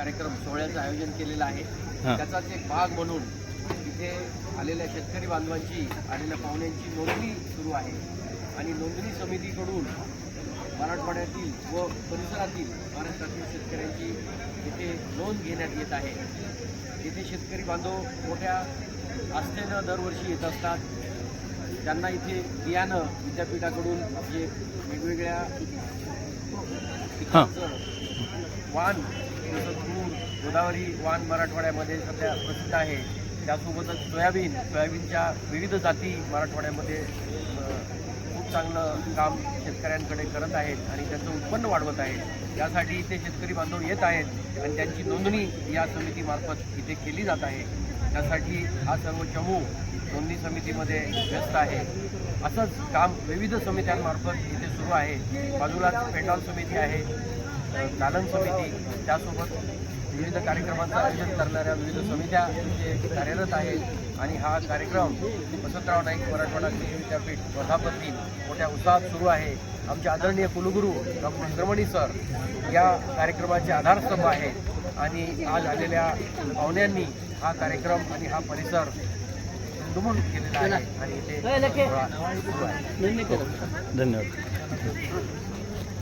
कार्यक्रम सोहळ्याचं आयोजन केलेलं आहे. त्याचाच एक भाग म्हणून इथे आलेल्या शेतकरी बांधवांची आलेल्या पाहुण्यांची नोंदणी सुरू आहे. आणि नोंदणी समितीकडून मराठवाड्यातील व परिसरातील महाराष्ट्रातील शेतकऱ्यांची इथे नोंद घेण्यात येत आहे. इथे शेतकरी बांधव मोठ्या आस्थेनं दरवर्षी येत असतात त्यांना इथे बियाणं विद्यापीठाकडून जे वेगवेगळ्या पिकांचं वाण गोदावरी वाण मराठवाड्यामध्ये सध्या प्रसिद्ध आहे. त्यासोबतच सोयाबीन सोयाबीनच्या विविध जाती मराठवाड्यामध्ये खूप चांगलं काम शेतकऱ्यांकडे करत आहेत आणि त्यांचं उत्पन्न वाढवत आहेत. यासाठी इथे शेतकरी बांधव येत आहेत आणि त्यांची नोंदणी या समितीमार्फत इथे केली जात आहे. त्यासाठी हा सर्व चमू नोंदणी समितीमध्ये व्यस्त आहे. असंच काम विविध समित्यांमार्फत इथे सुरू आहे. बाजूलाच पेटॉल समिती आहे दालन समिती त्यासोबत विविध कार्यक्रमांचं आयोजन करणाऱ्या विविध समित्या कार्यरत आहेत. आणि हा कार्यक्रम वसंतराव नाईक मराठवाडा कृषी विद्यापीठ वर्धापन मोठ्या उत्साहात सुरू आहे. आमचे आदरणीय कुलगुरू डॉक्टर इंद्रमणी सर या कार्यक्रमाचे आधारस्तंभ आहेत. आणि आज आलेल्या पाहुण्यांनी हा कार्यक्रम आणि हा परिसर दुमून केलेला आहे. आणि इथे आहे. धन्यवाद.